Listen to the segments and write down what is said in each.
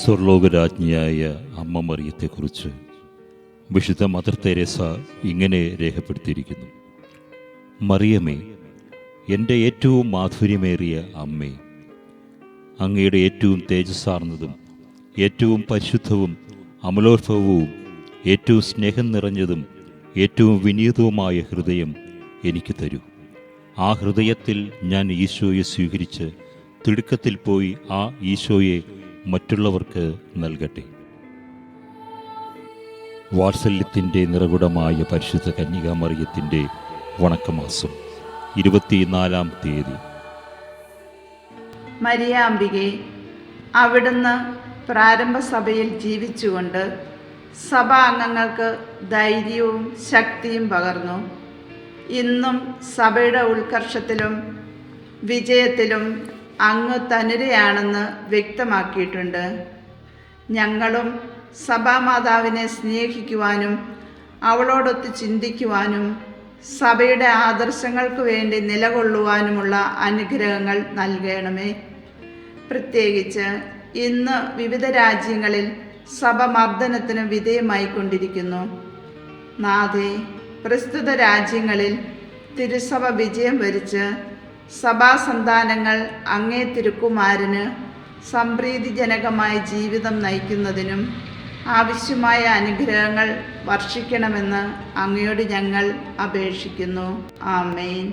സ്വർലോകരാജ്ഞിയായ അമ്മ മറിയത്തെക്കുറിച്ച് വിശുദ്ധ mother Teresa ഇങ്ങനെ രേഖപ്പെടുത്തിയിരിക്കുന്നു. മറിയമേ എന്റെ ഏറ്റവും മാധുര്യമേറിയ അമ്മേ അങ്ങയുടെ ഏറ്റവും തേജസ്സാർന്നതും ഏറ്റവും പരിശുദ്ധവും അമലോത്ഭവവും ഏറ്റവും സ്നേഹം നിറഞ്ഞതും ഏറ്റവും വിനീതവുമായ ഹൃദയം എനിക്ക് തരൂ. ആ ഹൃദയത്തിൽ ഞാൻ ഈശോയെ സ്വീകരിച്ച് തിടുക്കത്തിൽ പോയി ആ ഈശോയെ മറ്റുള്ളവർക്ക് നൽകട്ടെ. വാത്സല്യത്തിന്റെ നിറകുടമായ പരിശുദ്ധ കന്യകാമറിയത്തിന്റെ വണക്കമാസം ഇരുപത്തിനാലാം തീയതി. മരിയാമ്പികെ അവിടുന്ന് പ്രാരംഭ സഭയിൽ ജീവിച്ചുകൊണ്ട് സഭാ അംഗങ്ങൾക്ക് ധൈര്യവും ശക്തിയും പകർന്നു. ഇന്നും സഭയുടെ ഉത്കർഷത്തിലും വിജയത്തിലും അങ്ങ് തനിരയാണെന്ന് വ്യക്തമാക്കിയിട്ടുണ്ട്. ഞങ്ങളും സഭാമാതാവിനെ സ്നേഹിക്കുവാനും അവളോടൊത്ത് ചിന്തിക്കുവാനും സഭയുടെ ആദർശങ്ങൾക്ക് വേണ്ടി നിലകൊള്ളുവാനുമുള്ള അനുഗ്രഹങ്ങൾ നൽകണമേ. പ്രത്യേകിച്ച് ഇന്ന് വിവിധ രാജ്യങ്ങളിൽ സഭ മർദ്ദനത്തിന് വിധേയമായിക്കൊണ്ടിരിക്കുന്നു. നാഥേ പ്രസ്തുത രാജ്യങ്ങളിൽ തിരുസഭ വിജയം വരിച്ച് സഭാസന്താനങ്ങൾ അങ്ങേ തിരുക്കുമാരന് സംപ്രീതിജനകമായ ജീവിതം നയിക്കുന്നതിനും ആവശ്യമായ അനുഗ്രഹങ്ങൾ വർഷിക്കണമെന്ന് അങ്ങയോട് ഞങ്ങൾ അപേക്ഷിക്കുന്നു. ആമേൻ.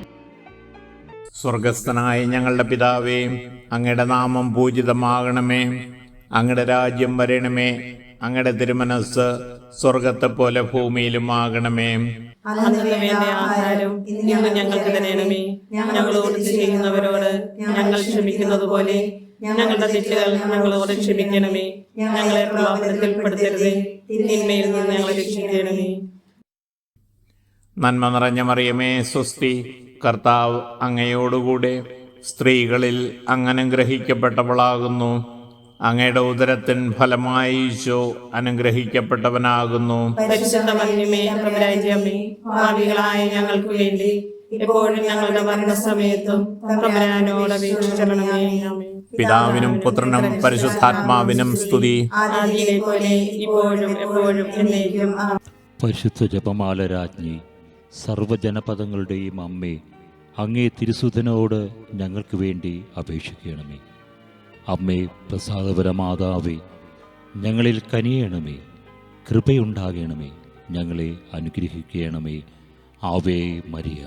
സ്വർഗസ്ഥനായ ഞങ്ങളുടെ പിതാവേ അങ്ങയുടെ നാമം പൂജിതമാകണമേ അങ്ങയുടെ രാജ്യം വരണമേ അങ്ങയുടെ തിരുമനസ് സ്വർഗത്തെ പോലെ ഭൂമിയിലും ആകണമേ ഇന്ന് ഞങ്ങൾക്ക് തരണമേ ഞങ്ങളോട് ചെയ്യുന്നവരോട് ഞങ്ങൾ ക്ഷമിക്കുന്നത് പോലെ ഞങ്ങളുടെ തെറ്റുകൾ ഞങ്ങളോട് ക്ഷമിക്കണമേ. ഞങ്ങളെ പ്രലോഭനത്തിൽ പെടുത്തരുതേ തിന്മയിൽ നിന്ന് ഞങ്ങളെ രക്ഷിക്കണമേ. നന്മ നിറഞ്ഞ മറിയമേ സ്വസ്തി കർത്താവ് അങ്ങയോടുകൂടെ സ്ത്രീകളിൽ അങ്ങനെ ഗ്രഹിക്കപ്പെട്ടവളാകുന്നു അങ്ങയുടെ ഉദരത്തിൻ ഫലമായി ഈശോ അനുഗ്രഹിക്കപ്പെട്ടവനാകുന്നു. ഞങ്ങൾക്ക് വേണ്ടി ഞങ്ങളുടെ മരണസമയത്തും പിതാവിനും പുത്രനും പരിശുദ്ധാത്മാവിനും സ്തുതി. പരിശുദ്ധ ജപമാല രാജ്ഞി സർവജനപദങ്ങളുടെയും അമ്മേ അങ്ങേ തിരുസുധനോട് ഞങ്ങൾക്ക് വേണ്ടി അപേക്ഷിക്കണമേ. അമ്മേ പ്രസാദപരമാതാവേ ഞങ്ങളിൽ കനിയണമേ കൃപയുണ്ടാകണമേ ഞങ്ങളെ അനുഗ്രഹിക്കണമേ ആവേ മരിയ.